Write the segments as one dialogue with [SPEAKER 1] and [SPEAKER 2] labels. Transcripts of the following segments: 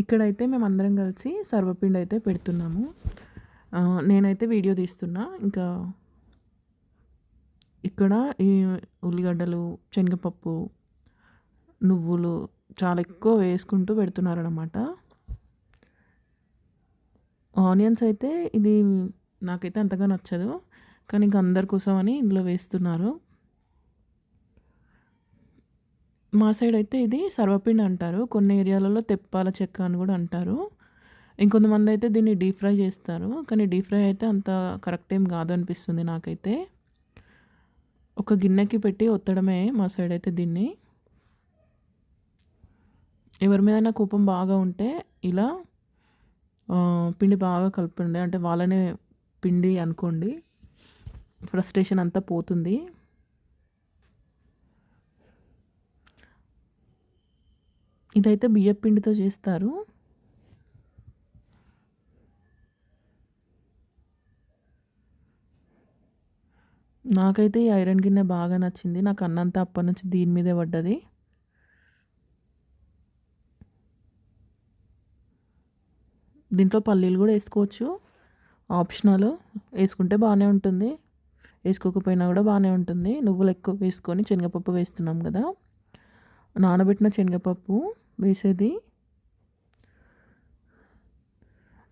[SPEAKER 1] ఇక్కడైతే మేము అందరం కలిసి సర్వపిండి అయితే పెడుతున్నాము. నేనైతే వీడియో తీస్తున్నా. ఇంకా ఇక్కడ ఈ ఉల్లిగడ్డలు శనగపప్పు నువ్వులు చాలా ఎక్కువ వేసుకుంటూ పెడుతున్నారనమాట ఆనియన్స్ అయితే ఇది నాకైతే అంతగా నచ్చదు. కానీ ఇంక అందరి కోసం అని ఇందులో వేస్తున్నారు. మా సైడ్ అయితే ఇది సర్వపిండి అంటారు. కొన్ని ఏరియాలలో తెప్పాల చెక్క అని కూడా అంటారు. ఇంకొంతమంది అయితే దీన్ని డీప్ ఫ్రై చేస్తారు. కానీ డీప్ ఫ్రై అయితే అంత కరెక్ట్ ఏం కాదు అనిపిస్తుంది నాకైతే. ఒక గిన్నెకి పెట్టి ఒత్తడమే మా సైడ్ అయితే దీన్ని. ఎవరి మీద కోపం బాగా ఉంటే ఇలా పిండి బాగా కలుపుండే అంటే వాళ్ళనే పిండి అనుకోండి ఫ్రస్ట్రేషన్ అంతా పోతుంది. ఇదైతే బియ్యం పిండితో చేస్తారు. నాకైతే ఈ ఐరన్ గిన్నె బాగా నచ్చింది. నాకు అన్నంతా అప్పటి నుంచి దీని మీదే పడ్డది. దీంట్లో పల్లీలు కూడా వేసుకోవచ్చు. ఆప్షనల్ వేసుకుంటే బాగానే ఉంటుంది. వేసుకోకపోయినా కూడా బాగానే ఉంటుంది. నువ్వులు ఎక్కువ వేసుకొని శనగపప్పు వేస్తున్నాం కదా. నానబెట్టిన శనగపప్పు. వేసేది.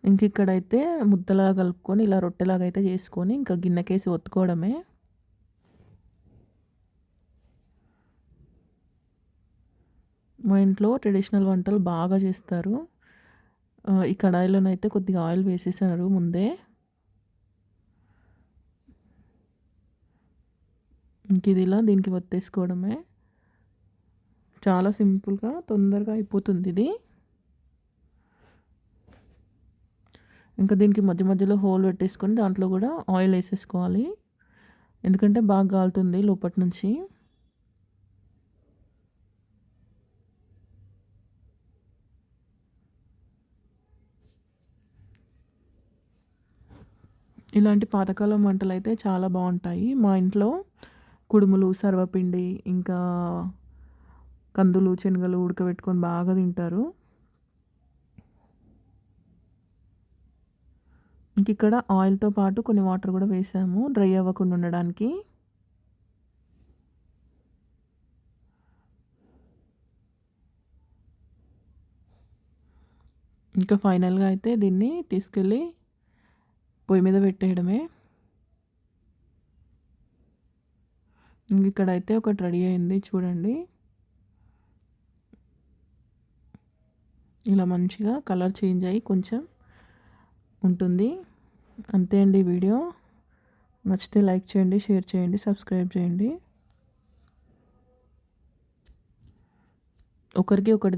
[SPEAKER 1] ఇంక ఇక్కడైతే ముద్దలాగా కలుపుకొని ఇలా రొట్టెలాగా అయితే చేసుకొని ఇంకా గిన్నెకేసి ఒత్తుకోవడమే. మా ఇంట్లో ట్రెడిషనల్ వంటలు బాగా చేస్తారు. ఈ కడాయిలోనైతే కొద్దిగా ఆయిల్ వేసేసారు ముందే. ఇంక ఇది ఇలా దీనికి ఒత్తేసుకోవడమే. చాలా సింపుల్గా తొందరగా అయిపోతుంది ఇది. ఇంకా దీనికి మధ్య మధ్యలో హోల్ పెట్టేసుకొని దాంట్లో కూడా ఆయిల్ వేసేసుకోవాలి. ఎందుకంటే బాగా కాలుతుంది లోపటి నుంచి. ఇలాంటి పాతకాలం వంటలు అయితే చాలా బాగుంటాయి. మా ఇంట్లో కుడుములు సర్వపిండి ఇంకా కందులు శనగలు ఉడకబెట్టుకొని బాగా తింటారు. ఇంక ఇక్కడ ఆయిల్తో పాటు కొన్ని వాటర్ కూడా వేసాము డ్రై అవ్వకుండా ఉండడానికి. ఇంకా ఫైనల్గా అయితే దీన్ని తీసుకెళ్ళి పొయ్యి మీద పెట్టేయడమే. ఇంక ఇక్కడైతే ఒకటి రెడీ అయింది చూడండి. ఇలా మంచిగా కలర్ చేంజ్ అయ్యి కొంచెం ఉంటుంది. అంతే అండి వీడియో. నచ్చితే లైక్ చేయండి షేర్ చేయండి సబ్స్క్రైబ్ చేయండి. ఒకరికి ఒకటి